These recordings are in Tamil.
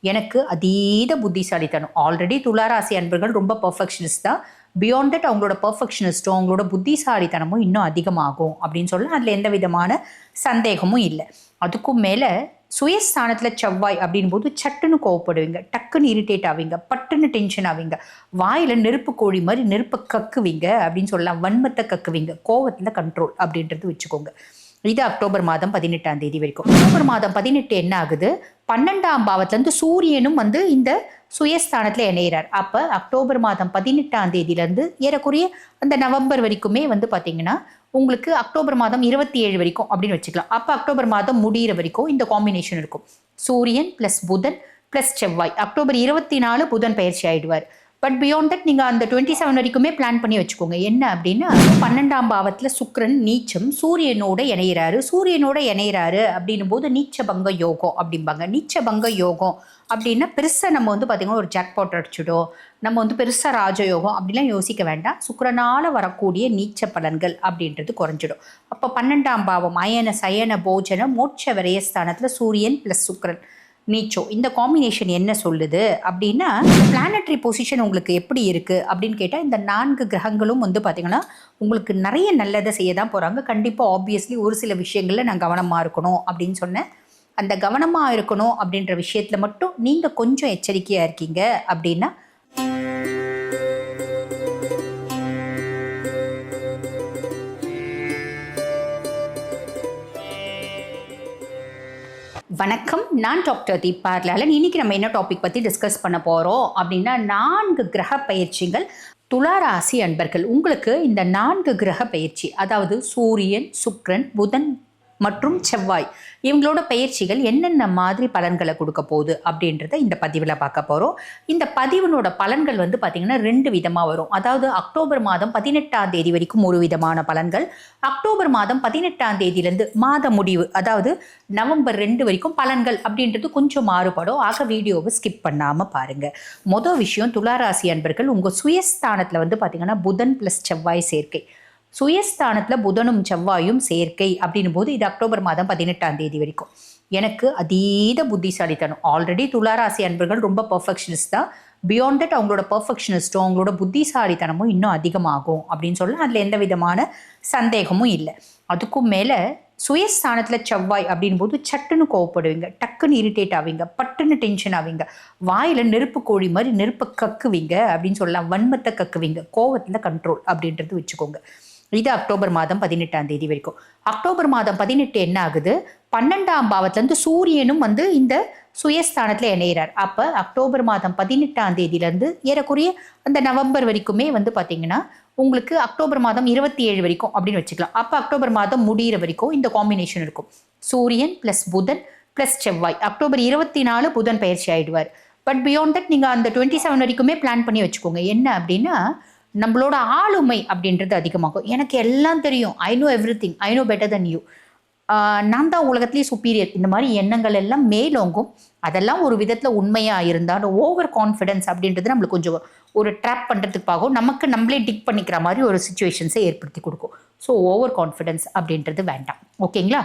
எனக்கு அதீத புத்திசாலித்தனம். ஆல்ரெடி துளாராசி அன்பர்கள் ரொம்ப பர்ஃபெக்ஷனிஸ்ட் தான். பியாண்ட் தட் அவங்களோட பர்ஃபெக்ஷனிஸ்ட்டும் அவங்களோட புத்திசாலித்தனமும் இன்னும் அதிகமாகும் அப்படின்னு சொல்ல அதில் எந்த விதமான சந்தேகமும் இல்லை. அதுக்கும் மேலே சுயஸ்தானத்தில் செவ்வாய் அப்படின் போது சட்டுன்னு கோவப்படுவீங்க. டக்குன்னு இரிட்டேட் ஆவீங்க. பட்டுன்னு டென்ஷன் ஆவீங்க. வாயில் நெருப்பு கோழி மாதிரி நெருப்பை கக்குவீங்க அப்படின்னு சொல்லலாம். வன்மத்தை கக்குவீங்க. கோவத்தில் கண்ட்ரோல் அப்படின்றது வச்சுக்கோங்க. இது அக்டோபர் மாதம் பதினெட்டாம் தேதி வரைக்கும். அக்டோபர் மாதம் பதினெட்டு என்ன ஆகுது? பன்னெண்டாம் பாவத்திலேருந்து சூரியனும் வந்து இந்த சுயஸ்தானத்தில் இணையிறார். அப்போ அக்டோபர் மாதம் பதினெட்டாம் தேதியிலேருந்து ஏறக்குறைய அந்த நவம்பர் வரைக்குமே வந்து பார்த்தீங்கன்னா உங்களுக்கு அக்டோபர் மாதம் இருபத்தி ஏழு வரைக்கும் அப்படின்னு வச்சுக்கலாம். அப்போ அக்டோபர் மாதம் முடிகிற வரைக்கும் இந்த காம்பினேஷன் இருக்கும். சூரியன் ப்ளஸ் புதன் ப்ளஸ் செவ்வாய். அக்டோபர் இருபத்தி நாலு புதன் பயிற்சி ஆயிடுவார். பட் பியாண்ட் தட் நீங்கள் அந்த டுவெண்ட்டி செவன் வரைக்குமே பிளான் பண்ணி வச்சுக்கோங்க. என்ன அப்படின்னா பன்னெண்டாம் பாவத்தில் சுக்ரன் நீச்சம் சூரியனோட இணையிறாரு. சூரியனோட இணையிறாரு அப்படின்னும் போது நீச்ச பங்க யோகம் அப்படிம்பாங்க. நீச்ச பங்க யோகம் அப்படின்னா பெருசாக நம்ம வந்து பார்த்திங்கன்னா ஒரு ஜாக்பாட் அடிச்சிடும். நம்ம வந்து பெருசாக ராஜயோகம் அப்படிலாம் யோசிக்க வேண்டாம். சுக்கரனால் வரக்கூடிய நீச்ச பலன்கள் அப்படின்றது குறைஞ்சிடும். அப்போ பன்னெண்டாம் பாவம் அயன சயன போஜன மோட்ச விரயஸ்தானத்தில் சூரியன் ப்ளஸ் சுக்ரன் நீச்சோ இந்த காம்பினேஷன் என்ன சொல்லுது? அப்படின்னா பிளானட்ரி பொசிஷன் உங்களுக்கு எப்படி இருக்குது அப்படின்னு கேட்டால் இந்த நான்கு கிரகங்களும் வந்து பார்த்திங்கன்னா உங்களுக்கு நிறைய நல்லதை செய்ய தான் போகிறாங்க கண்டிப்பாக ஆப்வியஸ்லி ஒரு சில விஷயங்களில் நான் கவனமாக இருக்கணும் அப்படின்னு சொன்னேன். அந்த கவனமாக இருக்கணும் அப்படின்ற விஷயத்தில் மட்டும் நீங்கள் கொஞ்சம் எச்சரிக்கையாக இருக்கீங்க அப்படின்னா வணக்கம். நான் டாக்டர் தீபார்லாலன் இன்னைக்கு நம்ம என்ன டாபிக் பற்றி டிஸ்கஸ் பண்ண போகிறோம் அப்படின்னா நான்கு கிரக பயிற்சிகள் துளாராசி அன்பர்கள். உங்களுக்கு இந்த நான்கு கிரக பயிற்சி அதாவது சூரியன் சுக்ரன் புதன் மற்றும் செவ்வாய். இவங்களோட பயிற்சிகள் என்னென்ன மாதிரி பலன்களை கொடுக்க போகுது அப்படின்றத இந்த பதிவில் பார்க்க போகிறோம் இந்த பதிவினோட பலன்கள் வந்து பார்த்திங்கன்னா ரெண்டு விதமாக வரும். அதாவது அக்டோபர் மாதம் பதினெட்டாம் தேதி வரைக்கும் ஒரு விதமான பலன்கள். அக்டோபர் மாதம் பதினெட்டாம் தேதியிலேருந்து மாத முடிவு அதாவது நவம்பர் ரெண்டு வரைக்கும் பலன்கள் அப்படின்றது கொஞ்சம் மாறுபடும். ஆக வீடியோவை ஸ்கிப் பண்ணாமல் பாருங்கள் மொதல் விஷயம் துளாராசி அன்பர்கள் உங்கள் சுயஸ்தானத்தில் வந்து பார்த்திங்கன்னா புதன் ப்ளஸ் செவ்வாய் சேர்க்கை. சுயஸ்தானத்தில் புதனும் செவ்வாயும் சேர்க்கை அப்படின்னும் போது இது அக்டோபர் மாதம் பதினெட்டாம் தேதி வரைக்கும். எனக்கு அதீத புத்திசாலித்தனம். ஆல்ரெடி துளாராசி அன்பர்கள் ரொம்ப பர்ஃபெக்ஷனிஸ்ட் தான். பியாண்ட் தட் அவங்களோட பர்ஃபெக்ஷனிஸ்ட்டும் அவங்களோட புத்திசாலித்தனமும் இன்னும் அதிகமாகும் அப்படின்னு சொல்ல அதில் எந்த விதமான சந்தேகமும் இல்லை. அதுக்கும் மேலே சுயஸ்தானத்தில் செவ்வாய் அப்படின்போது சட்டுன்னு கோவப்படுவீங்க. டக்குன்னு இரிட்டேட் ஆவீங்க. பட்டுன்னு டென்ஷன் ஆவீங்க. வாயில் நெருப்பு கோழி மாதிரி நெருப்பை கக்குவீங்க அப்படின்னு சொல்லலாம். வன்மத்தை கக்குவீங்க. கோவத்தில் கண்ட்ரோல் அப்படின்றது வச்சுக்கோங்க. இது அக்டோபர் மாதம் பதினெட்டாம் தேதி வரைக்கும். அக்டோபர் மாதம் பதினெட்டு என்ன ஆகுது? பன்னெண்டாம் பாவத்துலேருந்து சூரியனும் வந்து இந்த சுயஸ்தானத்தில் இணையிறார். அப்போ அக்டோபர் மாதம் பதினெட்டாம் தேதியிலேருந்து ஏறக்குறைய அந்த நவம்பர் வரைக்குமே வந்து பார்த்தீங்கன்னா உங்களுக்கு அக்டோபர் மாதம் இருபத்தி ஏழு வரைக்கும் அப்படின்னு வச்சுக்கலாம். அப்போ அக்டோபர் மாதம் முடிகிற வரைக்கும் இந்த காம்பினேஷன் இருக்கும். சூரியன் ப்ளஸ் புதன் ப்ளஸ் செவ்வாய். அக்டோபர் இருபத்தி நாலு புதன் பயிற்சி ஆயிடுவார். பட் பியாண்ட் தட் நீங்கள் அந்த டுவெண்ட்டி செவன் வரைக்குமே பிளான் பண்ணி வச்சுக்கோங்க. என்ன அப்படின்னா நம்மளோட ஆளுமை அப்படின்றது அதிகமாகும். எனக்கு எல்லாம் தெரியும். I know everything I know better than you நான் தான் உலகத்துலேயே சுப்பீரியர் இந்த மாதிரி எண்ணங்கள் எல்லாம் மேலோங்கும். அதெல்லாம் ஒரு விதத்தில் உண்மையாக இருந்தாலும் ஓவர் கான்ஃபிடென்ஸ் அப்படின்றது நம்மளுக்கு கொஞ்சம் ஒரு ட்ராப் பண்ணுறதுக்காகவும் நமக்கு நம்மளே டிக் பண்ணிக்கிற மாதிரி ஒரு சுச்சுவேஷன்ஸை ஏற்படுத்தி கொடுக்கும். ஸோ ஓவர் கான்ஃபிடென்ஸ் அப்படின்றது வேண்டாம். ஓகேங்களா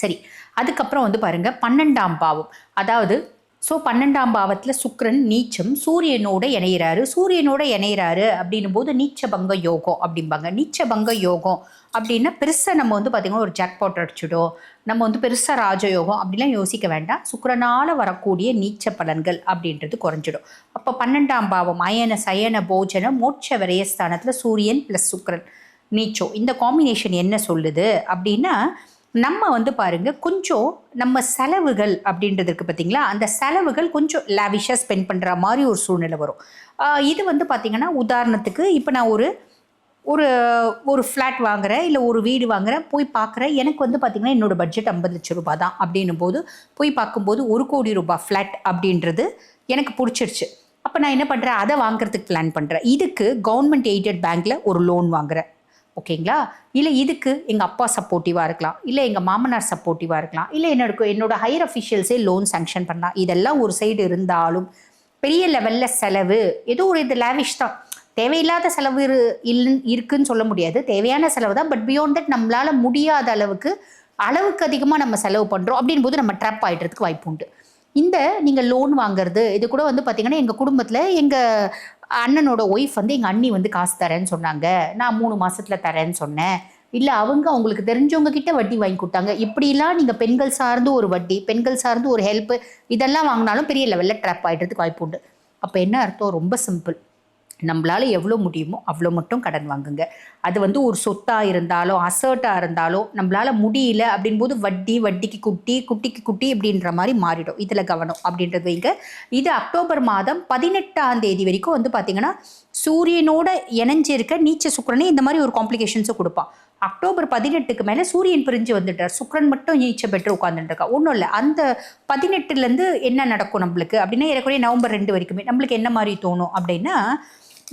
சரி. அதுக்கப்புறம் வந்து பாருங்கள் பன்னெண்டாம் பாவம். அதாவது ஸோ பன்னெண்டாம் பாவத்தில் சுக்ரன் நீச்சம் சூரியனோட இணையிறாரு. சூரியனோட இணையிறாரு அப்படின்னும் போது நீச்ச பங்க யோகம் அப்படிம்பாங்க. நீச்ச பங்க யோகம் அப்படின்னா பெருசாக நம்ம வந்து பார்த்திங்கன்னா ஒரு ஜாக்பாட் அடிச்சிடும். நம்ம வந்து பெருசாக ராஜயோகம் அப்படிலாம் யோசிக்க வேண்டாம். சுக்கரனால் வரக்கூடிய நீச்ச பலன்கள் அப்படின்றது குறைஞ்சிடும். அப்போ பன்னெண்டாம் பாவம் அயன சயன போஜன மோட்ச விரயஸ்தானத்தில் சூரியன் ப்ளஸ் சுக்ரன் நீச்சோ இந்த காம்பினேஷன் என்ன சொல்லுது அப்படின்னா நம்ம வந்து பாருங்க கொஞ்சம் நம்ம செலவுகள் அப்படின்றதுக்கு பார்த்தீங்களா அந்த செலவுகள் கொஞ்சம் லாவிஷாக ஸ்பெண்ட் பண்ணுற மாதிரி ஒரு சூழ்நிலை வரும். இது வந்து பார்த்திங்கன்னா உதாரணத்துக்கு இப்போ நான் ஒரு ஒரு ஒரு ஃப்ளாட் வாங்குறேன் இல்லை ஒரு வீடு வாங்குறேன் போய் பார்க்குறேன் எனக்கு வந்து பார்த்திங்கன்னா என்னோடய பட்ஜெட் ஐம்பது லட்சம் ரூபா தான் அப்படின்னும் போது போய் பார்க்கும்போது ஒரு கோடி ரூபாய் ஃப்ளாட் அப்படின்றது எனக்கு பிடிச்சிருச்சு. அப்போ நான் என்ன பண்ணுறேன் அதை வாங்குறதுக்கு பிளான் பண்ணுறேன் இதுக்கு கவர்மெண்ட் எய்டட் பேங்க்கில் ஒரு லோன் வாங்குறேன். ஓகேங்களா? இல்லை இதுக்கு எங்கள் அப்பா சப்போர்ட்டிவாக இருக்கலாம். இல்லை எங்கள் மாமனார் சப்போர்ட்டிவாக இருக்கலாம். இல்லை என்னோட என்னோட ஹையர் அஃபிஷியல்ஸே லோன் சேங்ஷன் பண்ணலாம் இதெல்லாம் ஒரு சைடு இருந்தாலும் பெரிய லெவலில் செலவு ஏதோ ஒரு இது லேவிஷ் தான். தேவையில்லாத செலவு இரு இருக்குன்னு சொல்ல முடியாது. தேவையான செலவு தான். பட் பியாண்ட் தட் நம்மளால் முடியாத அளவுக்கு அளவுக்கு அதிகமாக நம்ம செலவு பண்ணுறோம் அப்படின் போது நம்ம ட்ராப் ஆகிடுறதுக்கு வாய்ப்பு உண்டு. இந்த நீங்கள் லோன் வாங்குறது இது கூட வந்து பார்த்தீங்கன்னா எங்கள் குடும்பத்தில் எங்கள் அண்ணனோட ஒய்ஃப் வந்து எங்கள் அண்ணி வந்து காசு தரேன்னு சொன்னாங்க. நான் மூணு மாதத்தில் தரேன்னு சொன்னேன். இல்லை அவங்க அவங்களுக்கு தெரிஞ்சவங்க கிட்ட வட்டி வாங்கி கொடுத்தாங்க. இப்படிலாம் நீங்கள் பெண்கள் சார்ந்து ஒரு வட்டி பெண்கள் சார்ந்து ஒரு ஹெல்ப்பு இதெல்லாம் வாங்கினாலும் பெரிய லெவலில் ட்ராப் ஆகிடுறதுக்கு வாய்ப்பு உண்டு. அப்போ என்ன அர்த்தம்? ரொம்ப சிம்பிள் நம்மளால் எவ்வளோ முடியுமோ அவ்வளோ மட்டும் கடன் வாங்குங்க. அது வந்து ஒரு சொத்தாக இருந்தாலும் அசர்ட்டாக இருந்தாலும் நம்மளால் முடியல அப்படின்போது வட்டி வட்டிக்கு குட்டி குட்டிக்கு குட்டி அப்படின்ற மாதிரி மாறிடும். இதில் கவனம் அப்படின்றது வைங்க இது அக்டோபர் மாதம் பதினெட்டாம் தேதி வரைக்கும் வந்து பார்த்தீங்கன்னா சூரியனோட இணைஞ்சிருக்க நீச்ச சுக்கரனே இந்த மாதிரி ஒரு காம்ப்ளிகேஷன்ஸை கொடுப்பான். அக்டோபர் பதினெட்டுக்கு மேலே சூரியன் பிரிஞ்சு வந்துட்டார். சுக்ரன் மட்டும் நீச்சம் பெற்று உட்காந்துட்டுருக்கா ஒன்றும் இல்லை. அந்த பதினெட்டுலேருந்து என்ன நடக்கும் நம்மளுக்கு? அப்படின்னா ஏறக்குறைய நவம்பர் ரெண்டு வரைக்குமே நம்மளுக்கு என்ன மாதிரி தோணும் அப்படின்னா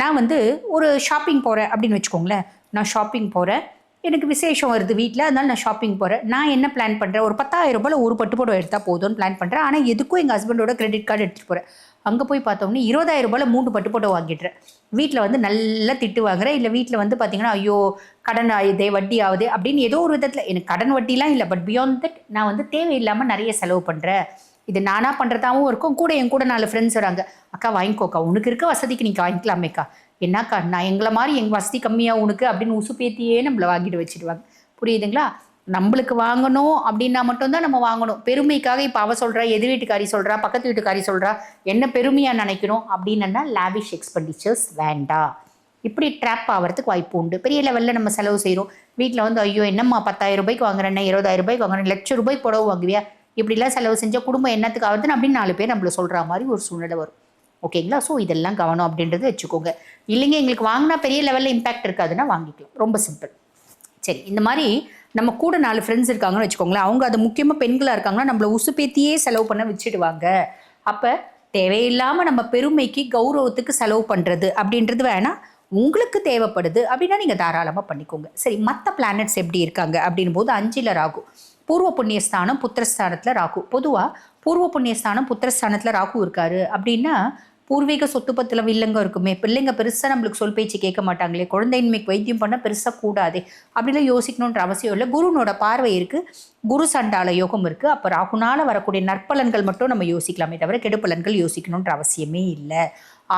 நான் வந்து ஒரு ஷாப்பிங் போகிறேன் அப்படின்னு வச்சுக்கோங்களேன். நான் ஷாப்பிங் போகிறேன் எனக்கு விசேஷம் வருது வீட்டில் அதனால நான் ஷாப்பிங் போகிறேன் நான் என்ன பிளான் பண்ணுறேன் ஒரு பத்தாயிரம் ரூபாயில் ஒரு பட்டு போட எடுத்தால் போதும்னு பிளான் பண்ணுறேன் ஆனால் எதுக்கும் எங்கள் ஹஸ்பண்டோட கிரெடிட் கார்டு எடுத்துகிட்டு போகிறேன் அங்கே போய் பார்த்தோம்னா இருபதாயிரம் ரூபாயில் மூணு பட்டு புடவை வாங்கிடுறேன். வீட்டில் வந்து நல்லா திட்டு வாங்குறேன். இல்லை வீட்டில் வந்து பார்த்தீங்கன்னா ஐயோ கடன் ஆகுதே வட்டி ஆகுது அப்படின்னு ஏதோ ஒரு விதத்தில் எனக்கு கடன் வட்டிலாம் இல்லை. பட் பியாண்ட் தட் நான் வந்து தேவையில்லாமல் நிறைய செலவு பண்ணுறேன் இது நானாக பண்ணுறதாவும் இருக்கும். கூட என் கூட நாலு ஃப்ரெண்ட்ஸ் வராங்க. அக்கா வாங்கிக்கோக்கா. உனக்கு இருக்க வசதிக்கு நீங்கள் வாங்கிக்கலாமேக்கா. என்னக்கா? நான் எங்களை மாதிரி எங்கள் வசதி கம்மியாக உனக்கு? அப்படின்னு உசுப்பேத்தியே நம்மளை வாங்கிட்டு வச்சுடுவாங்க. புரியுதுங்களா? நம்மளுக்கு வாங்கணும் அப்படின்னா மட்டும்தான் நம்ம வாங்கணும். பெருமைக்காக இப்போ அவ சொல்கிறா எதிர் வீட்டுக்காரி சொல்கிறா பக்கத்து வீட்டுக்காரி சொல்கிறா என்ன பெருமையாக நினைக்கணும்? அப்படின்னா லாவிஷ் எக்ஸ்பெண்டிச்சர்ஸ் வேண்டாம். இப்படி ட்ராப் ஆகிறதுக்கு வாய்ப்பு உண்டு. பெரிய லெவலில் நம்ம செலவு செய்கிறோம் வீட்டில் வந்து ஐயோ என்னம்மா பத்தாயிரம் ரூபாய்க்கு வாங்குறேன் இருபதாயிரம் ரூபாய்க்கு வாங்குறேன். லட்சம் ரூபாய் புடவை வாங்குவியா? இப்படிலாம் செலவு செஞ்சால் குடும்பம் என்னத்துக்கு ஆகுதுன்னு அப்படின்னு நாலு பேர் நம்மளை சொல்கிற மாதிரி ஒரு சூழ்நிலை வரும். ஓகேங்களா? ஸோ இதெல்லாம் கவனம் அப்படின்றது வச்சுக்கோங்க. இல்லைங்க எங்களுக்கு வாங்கினா பெரிய லெவலில் இம்பாக்ட் இருக்காதுன்னா வாங்கிக்கலாம். ரொம்ப சிம்பிள் சரி இந்த மாதிரி நம்ம கூட நாலு ஃப்ரெண்ட்ஸ் இருக்காங்கன்னு வச்சுக்கோங்களேன். அவங்க அது முக்கியமாக பெண்களாக இருக்காங்கன்னா நம்மளை உசுப்பேத்தியே செலவு பண்ண வச்சுடுவாங்க. அப்போ தேவையில்லாமல் நம்ம பெருமைக்கு கௌரவத்துக்கு செலவு பண்ணுறது அப்படின்றது வேணாம் உங்களுக்கு தேவைப்படுது அப்படின்னா நீங்கள் தாராளமாக பண்ணிக்கோங்க. சரி மற்ற பிளானட்ஸ் எப்படி இருக்காங்க அப்படின் போது அஞ்சில் ராகு. பூர்வ புண்ணியஸ்தானம் புத்திரஸ்தானத்தில் ராகு. பொதுவாக பூர்வ புண்ணியஸ்தானம் புத்திரஸ்தானத்தில் ராகு இருக்காரு. அப்படின்னா பூர்வீக சொத்து பத்தில் வில்லங்க இருக்குமே பிள்ளைங்க பெருசாக நம்மளுக்கு சொல் பேச்சு கேட்க மாட்டாங்களே குழந்தையின்மைக்கு வைத்தியம் பண்ண பெருசாக கூடாது அப்படிலாம் யோசிக்கணுன்ற அவசியம் இல்லை. குருனோட பார்வை இருக்குது குரு சண்டால யோகம் இருக்குது அப்போ ராகுனால் வரக்கூடிய நற்பலன்கள் மட்டும் நம்ம யோசிக்கலாமே தவிர கெடுப்பலன்கள் யோசிக்கணுன்ற அவசியமே இல்லை.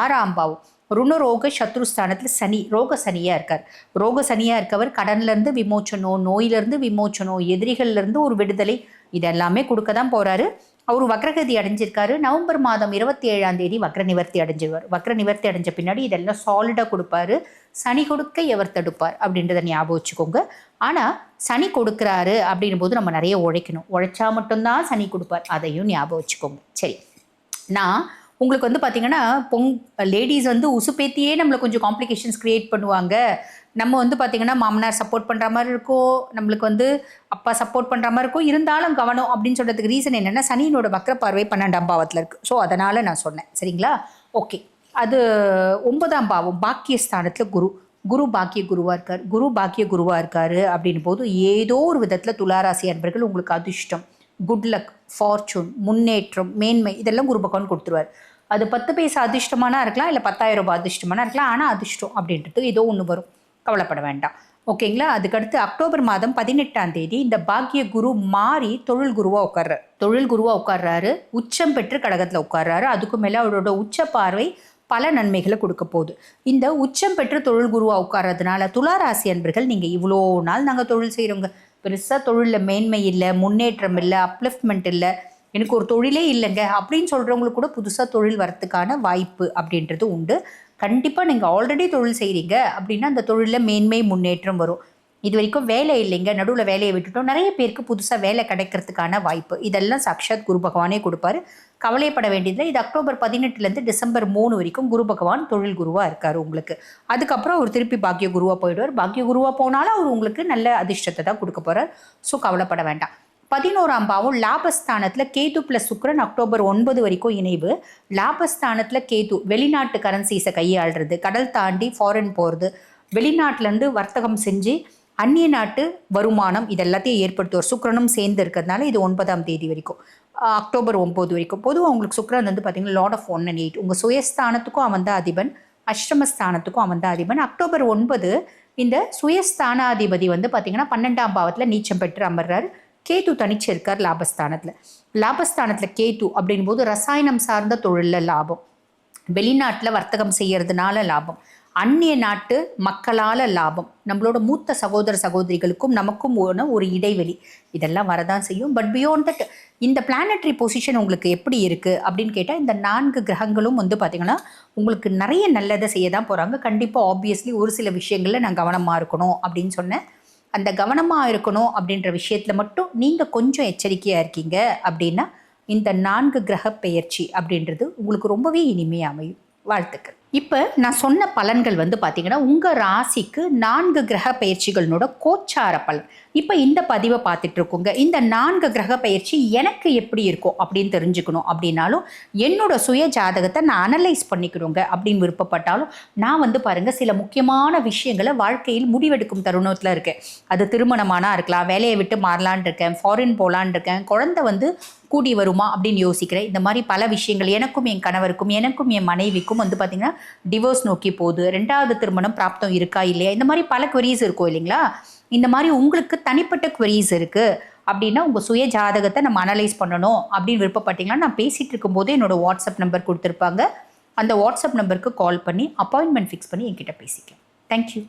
ஆறாம் பாவம் ருணரோக சத்ருஸ்தானத்தில் சனி ரோக சனியாக இருக்கார். ரோக சனியாக இருக்கவர் கடன்லேருந்து விமோச்சனம் நோயிலிருந்து விமோச்சனம் எதிரிகள்லேருந்து ஒரு விடுதலை இதெல்லாமே கொடுக்க தான் போகிறாரு அவர் வக்ரகதி அடைஞ்சிருக்காரு. நவம்பர் மாதம் இருபத்தி ஏழாம் தேதி வக்ர நிவர்த்தி அடைஞ்சிருவார். வக்ர நிவர்த்தி அடைஞ்ச பின்னாடி இதெல்லாம் சாலிடாக கொடுப்பாரு. சனி கொடுக்க எவர் தடுப்பார் அப்படின்றத ஞாபகம் வச்சுக்கோங்க. ஆனால் சனி கொடுக்குறாரு அப்படின்னும் போது நம்ம நிறைய உழைக்கணும். உழைச்சா மட்டும்தான் சனி கொடுப்பார். அதையும் ஞாபகம் வச்சுக்கோங்க. சரி. நான் உங்களுக்கு வந்து பார்த்தீங்கன்னா பொங் லேடிஸ் வந்து உசுப்பேத்தியே நம்மளை கொஞ்சம் காம்ப்ளிகேஷன்ஸ் க்ரியேட் பண்ணுவாங்க. நம்ம வந்து பார்த்திங்கன்னா மாமனார் சப்போர்ட் பண்ணுற மாதிரி இருக்கும் நம்மளுக்கு வந்து அப்பா சப்போர்ட் பண்ணுற மாதிரி இருக்கும் இருந்தாலும் கவனம் அப்படின்னு சொல்கிறதுக்கு ரீசன் என்னென்னா சனியினோட வக்ர பார்வை பன்னெண்டாம் பாவத்தில் இருக்குது ஸோ அதனால் நான் சொன்னேன். சரிங்களா? ஓகே அது ஒன்பதாம் பாவம் பாக்கியஸ்தானத்தில் குரு. குரு பாக்கிய குருவாக இருக்கார். குரு பாக்கிய குருவாக இருக்கார் அப்படின் போது ஏதோ ஒரு விதத்தில் துளாராசி அன்பர்கள் உங்களுக்கு அதிர்ஷ்டம். குட் லக் ஃபார்ச்சூன் முன்னேற்றம் மேன்மை இதெல்லாம் குரு பகவான் கொடுத்துருவார். அது பத்து பைசா அதிர்ஷ்டமானா இருக்கலாம் இல்லை பத்தாயிரம் ரூபாய் அதிர்ஷ்டமானா இருக்கலாம் ஆனால் அதிர்ஷ்டம் அப்படின்றது ஏதோ ஒன்று வரும். கவலைப்பட வேண்டாம். ஓகேங்களா அதுக்கடுத்து அக்டோபர் மாதம் பதினெட்டாம் தேதி இந்த பாக்கிய குரு மாறி தொழில் குருவாக உட்கார்றாரு. தொழில் குருவாக உட்கார்றாரு. உச்சம் பெற்று கடகத்தில் உட்கார்றாரு. அதுக்கு மேலே அவரோட உச்ச பார்வை பல நன்மைகளை கொடுக்க போகுது. இந்த உச்சம் பெற்று தொழில் குருவாக உட்கார்றதுனால துளாராசி அன்பர்கள் நீங்கள் இவ்வளோ நாள் நாங்கள் தொழில் செய்கிறோங்க பெருசாக தொழிலில் மேன்மை இல்லை முன்னேற்றம் இல்லை அப்லிஃப்ட்மெண்ட் இல்லை. எனக்கு ஒரு தொழிலே இல்லைங்க. அப்படின்னு சொல்கிறவங்களுக்கு கூட புதுசாக தொழில் வரத்துக்கான வாய்ப்பு அப்படின்றது உண்டு. கண்டிப்பாக நீங்கள் ஆல்ரெடி தொழில் செய்கிறீங்க அப்படின்னா அந்த தொழிலில் மேன்மை முன்னேற்றம் வரும். இது வரைக்கும் வேலை இல்லைங்க. நடுவில் வேலையை விட்டுட்டோம். நிறைய பேருக்கு புதுசாக வேலை கிடைக்கிறதுக்கான வாய்ப்பு. இதெல்லாம் சாக்ஷாத் குரு பகவானே கொடுப்பாரு. கவலைப்பட வேண்டியதில்லை. இது அக்டோபர் பதினெட்டுலேருந்து டிசம்பர் மூணு வரைக்கும் குரு பகவான் தொழில் குருவாக இருக்கார் உங்களுக்கு. அதுக்கப்புறம் அவர் திருப்பி பாக்கிய குருவாக போயிடுவார். பாக்கிய குருவாக போனாலும் அவர் உங்களுக்கு நல்ல அதிர்ஷ்டத்தை தான் கொடுக்க போகிறார் ஸோ கவலைப்பட வேண்டாம். பதினோராம் பாவம் லாபஸ்தானத்தில் கேது ப்ளஸ் சுக்ரன் அக்டோபர் ஒன்பது வரைக்கும் இணைவு. லாபஸ்தானத்தில் கேது வெளிநாட்டு கரன்சிஸை கையாளுறது கடல் தாண்டி ஃபாரின் போகிறது வெளிநாட்டிலேருந்து வர்த்தகம் செஞ்சு அந்நிய நாட்டு வருமானம் இது எல்லாத்தையும் ஏற்படுத்துவார். சுக்ரனும் சேர்ந்து இருக்கிறதுனால இது ஒன்பதாம் தேதி வரைக்கும் அக்டோபர் ஒம்பது வரைக்கும். பொதுவாக உங்களுக்கு சுக்ரன் வந்து பார்த்தீங்கன்னா lord of one and eight உங்கள் சுயஸ்தானத்துக்கும் அவன் தான் அதிபன் அஷ்டமஸ்தானத்துக்கும் அவன் தான் அதிபன். அக்டோபர் ஒன்பது இந்த சுயஸ்தானாதிபதி வந்து பார்த்தீங்கன்னா பன்னெண்டாம் பாவத்தில் நீச்சம் பெற்று அமர்றாரு. கேது தனிச்சு இருக்கார் லாபஸ்தானத்தில். லாபஸ்தானத்தில் கேது அப்படின் போது ரசாயனம் சார்ந்த தொழிலில் லாபம். வெளிநாட்டில் வர்த்தகம் செய்கிறதுனால லாபம். அந்நிய நாட்டு மக்களால் லாபம். நம்மளோட மூத்த சகோதர சகோதரிகளுக்கும் நமக்கும் ஒன்று ஒரு இடைவெளி. இதெல்லாம் வரதான் செய்யும். பட் பியோண்ட் தட் இந்த பிளானட்ரி பொசிஷன் உங்களுக்கு எப்படி இருக்குது அப்படின்னு கேட்டால் இந்த நான்கு கிரகங்களும் வந்து பார்த்திங்கன்னா உங்களுக்கு நிறைய நல்லதை செய்ய தான் போகிறாங்க கண்டிப்பாக ஆப்வியஸ்லி ஒரு சில விஷயங்களில் நான் கவனமாக இருக்கணும் அப்படின்னு சொன்னேன். அந்த கவனமாக இருக்கணும் அப்படின்ற விஷயத்தில் மட்டும் நீங்கள் கொஞ்சம் எச்சரிக்கையாக இருக்கீங்க அப்படின்னா இந்த நான்கு கிரக பெயர்ச்சி அப்படின்றது உங்களுக்கு ரொம்பவே இனிமையாக அமையும். வாழ்த்துக்கள். இப்போ நான் சொன்ன பலன்கள் வந்து பார்த்தீங்கன்னா உங்கள் ராசிக்கு நான்கு கிரக பயிற்சிகளோட கோச்சார பலன். இப்போ இந்த பதிவை பார்த்துட்டு இருக்கோங்க இந்த நான்கு கிரக பயிற்சி எனக்கு எப்படி இருக்கும் அப்படின்னு தெரிஞ்சுக்கணும். அப்படின்னாலும் என்னோட சுய ஜாதகத்தை நான் அனலைஸ் பண்ணிக்கணுங்க அப்படின்னு விருப்பப்பட்டாலும் நான் வந்து பாருங்கள் சில முக்கியமான விஷயங்களை வாழ்க்கையில் முடிவெடுக்கும் தருணத்தில் இருக்கேன். அது திருமணமானா இருக்கலாம் வேலையை விட்டு மாறலான் இருக்கேன் ஃபாரின் போகலான் இருக்கேன் குழந்தை வந்து கூடி வருமா அப்படின்னு யோசிக்கிறேன். இந்த மாதிரி பல விஷயங்கள் எனக்கும் என் கணவருக்கும் எனக்கும் என் மனைவிக்கும் வந்து பார்த்திங்கன்னா டிவோர்ஸ் நோக்கி போகுது. ரெண்டாவது திருமணம் பிராப்தம் இருக்கா இல்லையா? இந்த மாதிரி பல குவரீஸ் இருக்கும் இல்லைங்களா? இந்த மாதிரி உங்களுக்கு தனிப்பட்ட queries இருக்குது அப்படின்னா உங்கள் சுய ஜாதகத்தை நம்ம அனலைஸ் பண்ணணும் அப்படின்னு விருப்பப்பட்டீங்கன்னா நான் பேசிகிட்டு இருக்கும்போதே என்னோட வாட்ஸ்அப் நம்பர் கொடுத்துருப்பாங்க. அந்த வாட்ஸ்அப் நம்பருக்கு கால் பண்ணி அப்பாயின்மெண்ட் ஃபிக்ஸ் பண்ணி என்கிட்ட பேசிக்கலாம். தேங்க்யூ